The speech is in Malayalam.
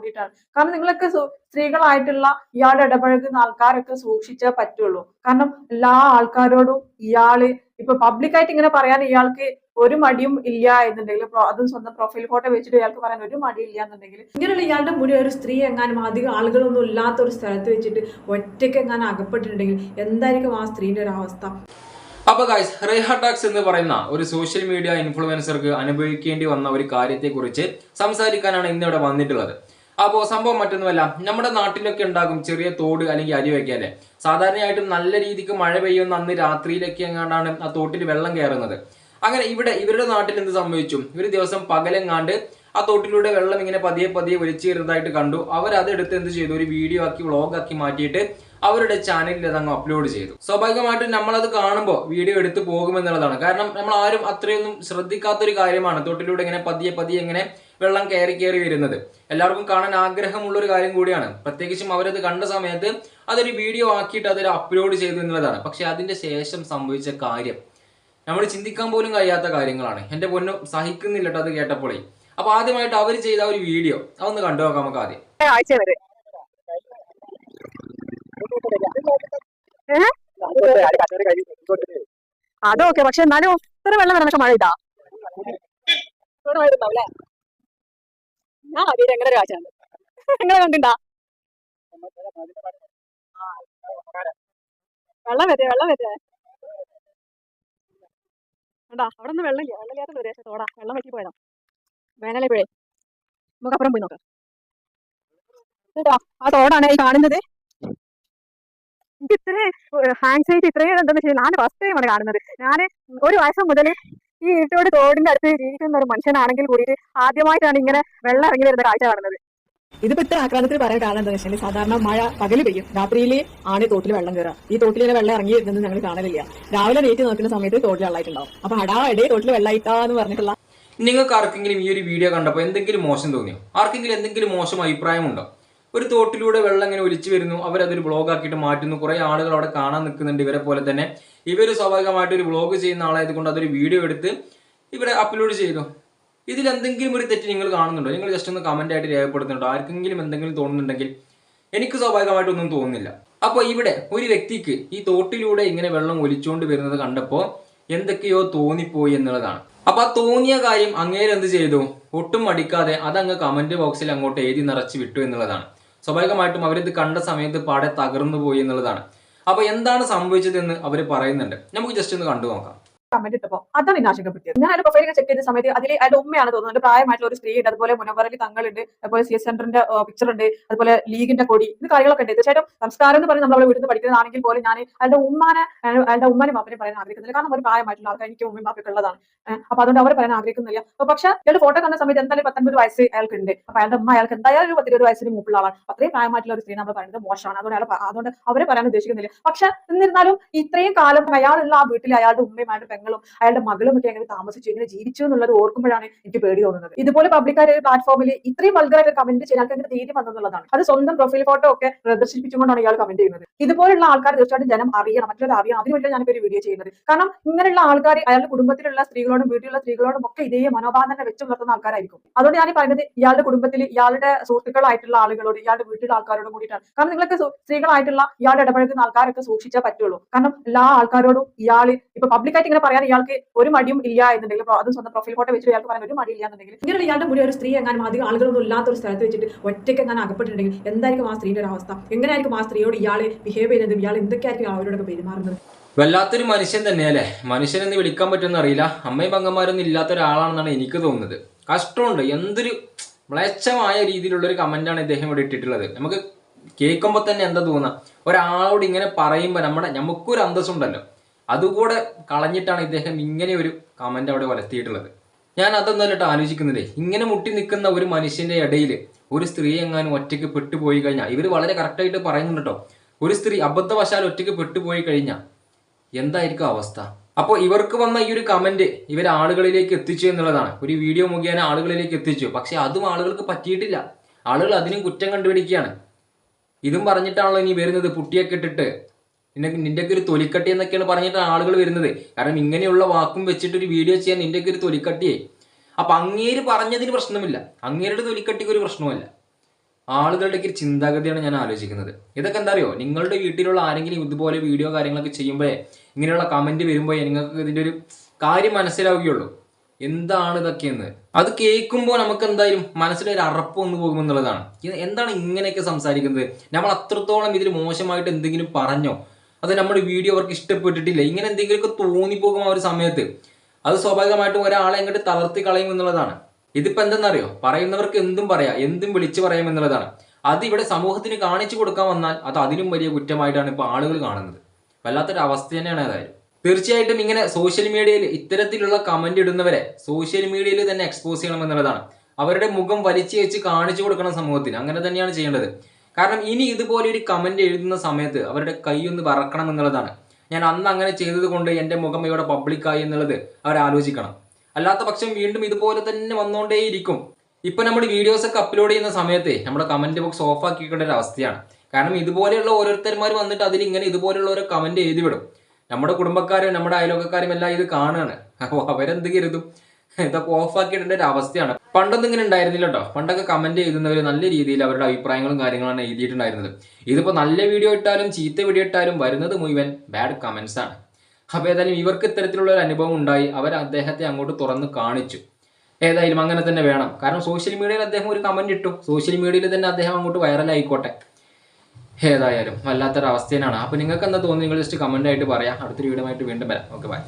കൂടിയിട്ടാണ്. കാരണം നിങ്ങളൊക്കെ സ്ത്രീകളായിട്ടുള്ള ഇയാളുടെ ഇടപഴകുന്ന ആൾക്കാരൊക്കെ സൂക്ഷിച്ചേ പറ്റുള്ളൂ. കാരണം എല്ലാ ആൾക്കാരോടും ഇയാൾ ഇപ്പൊ പബ്ലിക്കായിട്ട് ഇങ്ങനെ പറയാൻ ഇയാൾക്ക് ഒരു മടിയും ഇല്ല എന്നുണ്ടെങ്കിൽ അതും സ്വന്തം പ്രൊഫൈൽ ഫോട്ടോ വെച്ചിട്ട് ഇയാൾക്ക് പറയാൻ ഒരു മടി ഇല്ല എന്നുണ്ടെങ്കിൽ ഇങ്ങനെയുള്ള ഇയാളുടെ മുടി ഒരു സ്ത്രീ എങ്ങാനും അധികം ആളുകളൊന്നും ഇല്ലാത്ത ഒരു സ്ഥലത്ത് വെച്ചിട്ട് ഒറ്റയ്ക്ക് എങ്ങാനും അകപ്പെട്ടിട്ടുണ്ടെങ്കിൽ എന്തായിരിക്കും ആ സ്ത്രീന്റെ ഒരു അവസ്ഥ? അപ്പൊ ഗൈസ് റേഹാടാക്സ് എന്ന് പറയുന്ന ഒരു സോഷ്യൽ മീഡിയ ഇൻഫ്ലുവൻസർക്ക് അനുഭവിക്കേണ്ടി വന്ന ഒരു കാര്യത്തെക്കുറിച്ച് സംസാരിക്കാനാണ് ഇന്നിവിടെ വന്നിട്ടുള്ളത്. അപ്പോൾ സംഭവം മറ്റൊന്നുമല്ല. നമ്മുടെ നാട്ടിലൊക്കെ ഉണ്ടാകും ചെറിയ തോട് അല്ലെങ്കിൽ അരി വയ്ക്കാല്ലേ സാധാരണയായിട്ടും നല്ല രീതിക്ക് മഴ പെയ്യുന്ന അന്ന് രാത്രിയിലൊക്കെ എങ്ങാണ്ടാണ് ആ തോട്ടിൽ വെള്ളം കയറുന്നത്. അങ്ങനെ ഇവിടെ ഇവരുടെ നാട്ടിൽ എന്ത് സംഭവിച്ചു? ഒരു ദിവസം പകലെങ്ങാണ്ട് ആ തോട്ടിലൂടെ വെള്ളം ഇങ്ങനെ പതിയെ പതിയെ വലിച്ചു വരുന്നതായിട്ട് കണ്ടു. അവർ അതെടുത്ത് എന്ത് ചെയ്തു? ഒരു വീഡിയോ ആക്കി വ്ളോഗ് ആക്കി മാറ്റിയിട്ട് അവരുടെ ചാനലിൽ അത് അങ്ങ് അപ്ലോഡ് ചെയ്തു. സ്വാഭാവികമായിട്ടും നമ്മളത് കാണുമ്പോൾ വീഡിയോ എടുത്ത് പോകുമെന്നുള്ളതാണ്. കാരണം നമ്മൾ ആരും അത്രയൊന്നും ശ്രദ്ധിക്കാത്തൊരു കാര്യമാണ്. തോട്ടിലൂടെ ഇങ്ങനെ പതിയെ പതിയെ ഇങ്ങനെ വെള്ളം കയറി കയറി വരുന്നത്. എല്ലാവർക്കും കാണാൻ ആഗ്രഹമുള്ള ഒരു കാര്യം കൂടിയാണ്. പ്രത്യേകിച്ചും അവരത് കണ്ട സമയത്ത് അതൊരു വീഡിയോ ആക്കിയിട്ട് അതൊരു അപ്ലോഡ് ചെയ്തു എന്നുള്ളതാണ്. പക്ഷെ അതിന്റെ ശേഷം സംഭവിച്ച കാര്യം. നമ്മൾ ചിന്തിക്കാൻ പോലും കഴിയാത്ത കാര്യങ്ങളാണ്. എന്റെ പൊന്നും സഹിക്കുന്നില്ല അത് കേട്ടപ്പോഴേ അപ്പൊ ആദ്യമായിട്ട് അവർ ചെയ്ത ഒരു വീഡിയോ അതൊന്ന് കണ്ടു നോക്കാം നമുക്ക് ആദ്യം. ആഴ്ച വരെ അതൊക്കെ പക്ഷെ എന്നാലും ഇത്ര വെള്ളം വരണൊക്കെ മഴ ഇതാ ഞാൻ ആദ്യം എങ്ങനെ രാജാണ് എങ്ങനെ കണ്ടിണ്ടാ? വെള്ളം വരെ വെള്ളം വെള്ളമില്ല. വെള്ളമില്ലാത്ത വെള്ളം വെക്കി പോയതാ. വേനലപ്പോഴേ. നമുക്ക് അപ്പുറം പോയി നോക്കാം. ആ തോടാണ് ഈ കാണുന്നത്. എനിക്ക് ഇത്രയും ഹാൻഡ് ഇത്രയും എന്താണെന്ന് വെച്ചാൽ ഞാൻ ഫസ്റ്റ് ടൈമാണ് കാണുന്നത്. ഞാൻ ഒരു വയസ്സ് മുതൽ ഈ ഈട്ടോട് തോടിന്റെ അടുത്ത് ജീവിക്കുന്ന ഒരു മനുഷ്യനാണെങ്കിൽ കൂടിയിട്ട് ആദ്യമായിട്ടാണ് ഇങ്ങനെ വെള്ളം ഇറങ്ങി വരുന്ന കാഴ്ച കാണുന്നത്. ഇതിപ്പോ ഇത്ര ആക്രാന്തത്തിൽ പറയാൻ കാരണം എന്താ വെച്ചാൽ സാധാരണ മഴ പകൽ പെയ്യും. രാത്രിയിൽ ആണ് തോട്ടിൽ വെള്ളം കയറുക ഈ തോട്ടിൽ ഇങ്ങനെ വെള്ളം ഇറങ്ങി വരുന്നത് ഞങ്ങൾ കാണലില്ല. രാവിലെ നീറ്റ് നോക്കുന്ന സമയത്ത് തോട്ടിൽ വെള്ളമായിട്ടുണ്ടാവും അപ്പൊ അടാ ഇടേ തോട്ടിൽ വെള്ളമായിട്ടാന്ന് പറഞ്ഞിട്ടുള്ള നിങ്ങൾക്ക് ആർക്കെങ്കിലും ഈ ഒരു വീഡിയോ കണ്ടപ്പോൾ എന്തെങ്കിലും മോശം തോന്നിയോ? ആർക്കെങ്കിലും എന്തെങ്കിലും മോശം അഭിപ്രായമുണ്ടോ ഒരു തോട്ടിലൂടെ വെള്ളം ഇങ്ങനെ ഒലിച്ചു വരുന്നു. അവരതൊരു ബ്ലോഗ് ആക്കിയിട്ട് മാറ്റുന്നു. കുറെ ആളുകൾ അവിടെ കാണാൻ നിൽക്കുന്നുണ്ട് ഇവരെ പോലെ തന്നെ. ഇവർ സ്വാഭാവികമായിട്ട് ഒരു ബ്ലോഗ് ചെയ്യുന്ന ആളായത് കൊണ്ട് അതൊരു വീഡിയോ എടുത്ത് ഇവിടെ അപ്ലോഡ് ചെയ്തു. ഇതിൽ എന്തെങ്കിലും ഒരു തെറ്റ് നിങ്ങൾ കാണുന്നുണ്ടോ? നിങ്ങൾ ജസ്റ്റ് ഒന്ന് കമന്റ് ആയിട്ട് രേഖപ്പെടുത്തുന്നുണ്ടോ? ആർക്കെങ്കിലും എന്തെങ്കിലും തോന്നുന്നുണ്ടെങ്കിൽ എനിക്ക് സ്വാഭാവികമായിട്ടൊന്നും തോന്നുന്നില്ല. അപ്പോൾ ഇവിടെ ഒരു വ്യക്തിക്ക് ഈ തോട്ടിലൂടെ ഇങ്ങനെ വെള്ളം ഒലിച്ചുകൊണ്ട് വരുന്നത് കണ്ടപ്പോൾ എന്തൊക്കെയോ തോന്നിപ്പോയി എന്നുള്ളതാണ്. അപ്പോൾ ആ തോന്നിയ കാര്യം അങ്ങേരെന്ത് ചെയ്തു? ഒട്ടും മടിക്കാതെ അതങ്ങ് കമന്റ് ബോക്സിൽ അങ്ങോട്ട് എഴുതി നിറച്ച് വിട്ടു എന്നുള്ളതാണ്. സ്വാഭാവികമായിട്ടും അവരിത് കണ്ട സമയത്ത് പാടെ തകർന്നു പോയി എന്നുള്ളതാണ്. അപ്പൊ എന്താണ് സംഭവിച്ചതെന്ന് അവർ പറയുന്നുണ്ട്. നമുക്ക് ജസ്റ്റ് ഒന്ന് കണ്ടു നോക്കാം കമന്റ് ഇട്ടപ്പോ അതാണ് എന്നെ ആശങ്കപ്പെടുത്തിയത് ഞാൻ അതിന്റെ പ്രൊഫൈൽ ചെക്ക് ചെയ്ത സമയത്ത് അതിൽ അതിന്റെ ഉമ്മയാണ് തോന്നുന്നത്. പ്രായമായിട്ടുള്ള ഒരു സ്ത്രീ ഉണ്ട് അതുപോലെ മുനവറലി തങ്ങളുണ്ട് അതുപോലെ സി എസ് സെന്ററിന്റെ പിക്ചർ ഉണ്ട് അതുപോലെ ലീഗിന്റെ കൊടി ഇത് കാര്യങ്ങളൊക്കെ ഉണ്ട്. തീർച്ചയായിട്ടും സംസ്കാരം എന്ന് പറഞ്ഞ് നമ്മൾ വീട്ടിൽ പഠിക്കുന്നതാണെങ്കിൽ പോലും ഞാൻ അയാളുടെ ഉമ്മാനെ അയാളുടെ ഉമ്മാനെ മാപ്പിനെ പറയാൻ ആഗ്രഹിക്കുന്നില്ല. കാരണം ഒരു പ്രായമായിട്ടുള്ള ആൾക്കാർ എനിക്ക് ഉമ്മയും മാപ്പൊക്കെ ഉള്ളതാണ്. അപ്പൊ അതുകൊണ്ട് അവർ പറയാൻ ആഗ്രഹിക്കുന്നില്ല. പക്ഷെ അയാളുടെ ഫോട്ടോ കണ്ട സമയത്ത് എന്തായാലും പത്തൊൻപത് വയസ്സ് അയാൾക്ക് ഉണ്ട് അപ്പൊ അയാളുടെ ഉമ്മ അയാൾക്ക് എന്തായാലും ഒരു പത്തിരുപത് വയസ്സിന് മുമ്പുള്ള അത്രയും പ്രായമായിട്ടുള്ള ഒരു സ്ത്രീ നമ്മൾ പറയുന്നത് മോശമാണ്. അതുകൊണ്ട് അയാൾ അതുകൊണ്ട് അവരെ പറയാൻ ഉദ്ദേശിക്കുന്നില്ല. പക്ഷെ എന്നിരുന്നാലും ഇത്രയും കാലം അയാളുള്ള ആ വീട്ടിൽ അയാളുടെ ഉമ്മയും അയാളുടെ പെങ്ങളും അയാളുടെ മകളും ഒക്കെ എങ്ങനെ താമസിച്ചു എങ്ങനെ ജീവിച്ചു എന്നുള്ളത് ഓർക്കുമ്പോഴാണ് എനിക്ക് പേടി തോന്നുന്നത്. ഇതുപോലെ പബ്ലിക്കായ ഒരു പ്ലാറ്റ്ഫോമിൽ ഇത്രയും വൾഗറായിട്ട് കമന്റ് ചെയ്യാൻ എങ്ങനെ ധൈര്യം വന്നെന്നുള്ളതാണ് അത് സ്വന്തം പ്രൊഫൈൽ ഫോട്ടോ ഒക്കെ പ്രദർശിപ്പിച്ചുകൊണ്ടാണ് ഇയാൾ കമന്റ് ചെയ്യുന്നത്. ഇതുപോലുള്ള ആൾക്കാർ തീർച്ചയായിട്ടും ജനം അറിയണം. മറ്റുള്ളവർ അറിയണം അതിനുവേണ്ടി ഞാനിപ്പോ ഒരു വീഡിയോ ചെയ്യുന്നത്. കാരണം ഇങ്ങനെയുള്ള ആൾക്കാർ അയാളുടെ കുടുംബത്തിലുള്ള സ്ത്രീകളോടും വീട്ടിലുള്ള സ്ത്രീകളോടും ഒക്കെ ഇതേ മനോഭാവം തന്നെ വെച്ചു പുലർത്തുന്ന ആൾക്കാരായിരിക്കും. അതുകൊണ്ട് ഞാൻ പറയുന്നത് ഇയാളുടെ കുടുംബത്തിൽ ഇയാളുടെ സുഹൃത്തുക്കളായിട്ടുള്ള ആളുകളോട് ഇയാളുടെ വീട്ടിലുള്ള ആൾക്കാരോടും കൂടിയിട്ടാണ്. കാരണം നിങ്ങളൊക്കെ സ്ത്രീകളായിട്ടുള്ള ഇയാളുടെ ഇടപഴകുന്ന ആൾക്കാരൊക്കെ സൂക്ഷിച്ചാൽ പറ്റുള്ളൂ. കാരണം എല്ലാ ആൾക്കാരോടും ഇയാൾ ഇപ്പൊ പബ്ലിക്കായിട്ട് ഇങ്ങനെ പറയാൻ ഇയാൾക്ക് ഒരു മടിയും ഇല്ല എന്നുണ്ടെങ്കിൽ അത് സ്വന്തം പ്രൊഫൈൽ ഫോട്ടോ വെച്ചിട്ട് ഇയാൾക്ക് പറയാൻ ഒരു മടി ഇല്ല എന്നുണ്ടെങ്കിൽ ഇങ്ങനെ ഇയാളുടെ മുന്നിൽ ഒരു സ്ത്രീ എങ്ങാനും അധികം ആളുകളൊന്നും ഇല്ലാത്ത ഒരു സ്ഥലത്ത് വെച്ചിട്ട് ഒറ്റയ്ക്ക് എങ്ങാനും അകപ്പെട്ടിട്ടുണ്ടെങ്കിൽ എന്തായിരിക്കും ആ സ്ത്രീയുടെ ഒരു അവസ്ഥ? എങ്ങനെയായിരിക്കും ആ സ്ത്രീയോട് ഇയാൾ ബിഹേവ് ചെയ്യുന്നത്? ഇയാൾ എന്തൊക്കെയായിരിക്കും അവരോടൊക്കെ പെരുമാറുന്നത്? വല്ലാത്തൊരു മനുഷ്യൻ തന്നെ തന്നെയല്ലേ മനുഷ്യനെന്ന് വിളിക്കാൻ പറ്റുമെന്ന് അറിയില്ല. അമ്മയും പങ്കന്മാരൊന്നും ഇല്ലാത്ത ഒരാളാണെന്നാണ് എനിക്ക് തോന്നുന്നത്. കഷ്ടമുണ്ട്. എന്തൊരു മ്ലേച്ഛമായ രീതിയിലുള്ള ഒരു കമന്റാണ് ഇദ്ദേഹം ഇവിടെ ഇട്ടിട്ടുള്ളത്. നമുക്ക് കേൾക്കുമ്പോൾ തന്നെ എന്താ തോന്നുക ഒരാളോട് ഇങ്ങനെ പറയുമ്പോൾ നമ്മുടെ നമുക്കൊരു അന്തസ്സുണ്ടല്ലോ. അതുകൂടെ കളഞ്ഞിട്ടാണ് ഇദ്ദേഹം ഇങ്ങനെ ഒരു കമന്റ് അവിടെ വലത്തിയിട്ടുള്ളത് ഞാൻ അതൊന്നല്ല ആലോചിക്കുന്നത്. ഇങ്ങനെ മുട്ടി നിൽക്കുന്ന ഒരു മനുഷ്യന്റെ ഇടയിൽ ഒരു സ്ത്രീ എങ്ങാനും ഒറ്റയ്ക്ക് പെട്ടുപോയി കഴിഞ്ഞാൽ ഇവർ വളരെ കറക്റ്റായിട്ട് പറയുന്നുണ്ട് ഒരു സ്ത്രീ അബദ്ധവശാൽ ഒറ്റയ്ക്ക് പെട്ടുപോയി കഴിഞ്ഞാൽ എന്തായിരിക്കും അവസ്ഥ? അപ്പോൾ ഇവർക്ക് വന്ന ഈ ഒരു കമന്റ് ഇവർ ആളുകളിലേക്ക് എത്തിച്ചു എന്നുള്ളതാണ്. ഒരു വീഡിയോ മുഖേന ആളുകളിലേക്ക് എത്തിച്ചു. പക്ഷെ അതും ആളുകൾക്ക് പറ്റിയിട്ടില്ല. ആളുകൾ അതിനും കുറ്റം കണ്ടുപിടിക്കുകയാണ്. ഇതും പറഞ്ഞിട്ടാണല്ലോ ഇനി വരുന്നത്. പുട്ടിയൊക്കെ ഇട്ടിട്ട് നിന്നെ നിന്റെയൊക്കെ ഒരു തൊലിക്കട്ടി എന്നൊക്കെയാണ് പറഞ്ഞിട്ട് ആളുകൾ വരുന്നത്. കാരണം ഇങ്ങനെയുള്ള വാക്കും വെച്ചിട്ട് ഒരു വീഡിയോ ചെയ്യാൻ നിന്റെയൊക്കെ ഒരു തൊലിക്കട്ടിയെ. അപ്പൊ അങ്ങേര് പറഞ്ഞതിന് പ്രശ്നമില്ല. അങ്ങേരുടെ തൊലിക്കട്ടിക്ക് ഒരു പ്രശ്നമല്ല ആളുകളുടെ ഒരു ചിന്താഗതിയാണ് ഞാൻ ആലോചിക്കുന്നത്. ഇതൊക്കെ എന്താ അറിയോ? നിങ്ങളുടെ വീട്ടിലുള്ള ആരെങ്കിലും ഇതുപോലെ വീഡിയോ കാര്യങ്ങളൊക്കെ ചെയ്യുമ്പോഴേ ഇങ്ങനെയുള്ള കമന്റ് വരുമ്പോഴേ നിങ്ങൾക്ക് ഇതിന്റെ ഒരു കാര്യം മനസ്സിലാവുകയുള്ളൂ. എന്താണ് ഇതൊക്കെയെന്ന്? അത് കേൾക്കുമ്പോൾ നമുക്ക് എന്തായാലും മനസ്സിലൊരു അറപ്പ് വന്നു പോകുമെന്നുള്ളതാണ്. എന്താണ് ഇങ്ങനെയൊക്കെ സംസാരിക്കുന്നത്? നമ്മൾ അത്രത്തോളം ഇതിൽ മോശമായിട്ട് എന്തെങ്കിലും പറഞ്ഞോ? അത് നമ്മുടെ വീഡിയോ അവർക്ക് ഇഷ്ടപ്പെട്ടിട്ടില്ല. ഇങ്ങനെ എന്തെങ്കിലുമൊക്കെ തോന്നിപ്പോകും ആ ഒരു സമയത്ത്. അത് സ്വാഭാവികമായിട്ടും ഒരാളെ ഇങ്ങോട്ട് തളർത്തി കളയും എന്നുള്ളതാണ്. ഇതിപ്പോ എന്തെന്നറിയോ? പറയുന്നവർക്ക് എന്തും പറയാം. എന്തും വിളിച്ചു പറയാം എന്നുള്ളതാണ്. അത് ഇവിടെ സമൂഹത്തിന് കാണിച്ചു കൊടുക്കാൻ വന്നാൽ അത് അതിലും വലിയ കുറ്റമായിട്ടാണ് ഇപ്പോൾ ആളുകൾ കാണുന്നത്. വല്ലാത്തൊരു അവസ്ഥ തന്നെയാണ് അതായത്. തീർച്ചയായിട്ടും ഇങ്ങനെ സോഷ്യൽ മീഡിയയിൽ ഇത്തരത്തിലുള്ള കമന്റ് ഇടുന്നവരെ സോഷ്യൽ മീഡിയയിൽ തന്നെ എക്സ്പോസ് ചെയ്യണം എന്നുള്ളതാണ്. അവരുടെ മുഖം വലിച്ചു വെച്ച് കാണിച്ചു കൊടുക്കണം സമൂഹത്തിന്. അങ്ങനെ തന്നെയാണ് ചെയ്യേണ്ടത്. കാരണം ഇനി ഇതുപോലെ ഒരു കമന്റ് എഴുതുന്ന സമയത്ത് അവരുടെ കൈ ഒന്ന് വറക്കണം എന്നുള്ളതാണ്. ഞാൻ അന്ന് അങ്ങനെ ചെയ്തത് കൊണ്ട് എന്റെ മുഖം ഇവിടെ പബ്ലിക്കായി എന്നുള്ളത് അവർ ആലോചിക്കണം. അല്ലാത്ത പക്ഷം വീണ്ടും ഇതുപോലെ തന്നെ വന്നുകൊണ്ടേയിരിക്കും ഇപ്പം നമ്മൾ വീഡിയോസ് ഒക്കെ അപ്ലോഡ് ചെയ്യുന്ന സമയത്ത് നമ്മുടെ കമന്റ് ബോക്സ് ഓഫ് ആക്കിക്കേണ്ട ഒരു അവസ്ഥയാണ്. കാരണം ഇതുപോലെയുള്ള ഓരോരുത്തന്മാർ വന്നിട്ട് അതിൽ ഇങ്ങനെ ഇതുപോലെയുള്ള ഓരോ കമന്റ് എഴുതി വിടും നമ്മുടെ കുടുംബക്കാരും നമ്മുടെ അയലോക്കക്കാരും എല്ലാം ഇത് കാണുകയാണ് അപ്പോൾ അവരെന്ത് കരുതും? ഇതൊക്കെ ഓഫ് ആക്കിയിടേണ്ട ഒരു അവസ്ഥയാണ്. പണ്ടൊന്നും ഇങ്ങനെ ഉണ്ടായിരുന്നില്ല കേട്ടോ പണ്ടൊക്കെ കമന്റ് ചെയ്യുന്നവർ നല്ല രീതിയിൽ അവരുടെ അഭിപ്രായങ്ങളും കാര്യങ്ങളാണ് എഴുതിയിട്ടുണ്ടായിരുന്നത്. ഇതിപ്പോൾ നല്ല വീഡിയോ ഇട്ടാലും ചീത്ത വീഡിയോ ഇട്ടാലും വരുന്നത് മുഴുവൻ ബാഡ് കമന്റ്സ് ആണ്. അപ്പോൾ ഏതായാലും ഇവർക്ക് ഇത്തരത്തിലുള്ള ഒരു അനുഭവം ഉണ്ടായി. അവർ അദ്ദേഹത്തെ അങ്ങോട്ട് തുറന്ന് കാണിച്ചു. ഏതായാലും അങ്ങനെ തന്നെ വേണം. കാരണം സോഷ്യൽ മീഡിയയിൽ അദ്ദേഹം ഒരു കമന്റ് ഇട്ടു. സോഷ്യൽ മീഡിയയിൽ തന്നെ അദ്ദേഹം അങ്ങോട്ട് വൈറലായിക്കോട്ടെ ഏതായാലും വല്ലാത്തൊരു അവസ്ഥയാണ് അപ്പോൾ നിങ്ങൾക്ക് എന്താ തോന്നുന്നു നിങ്ങൾ ജസ്റ്റ് കമന്റ് ആയിട്ട് പറയാം. അടുത്തൊരു വീഡിയോ ആയിട്ട് വീണ്ടും വരാം. Okay bye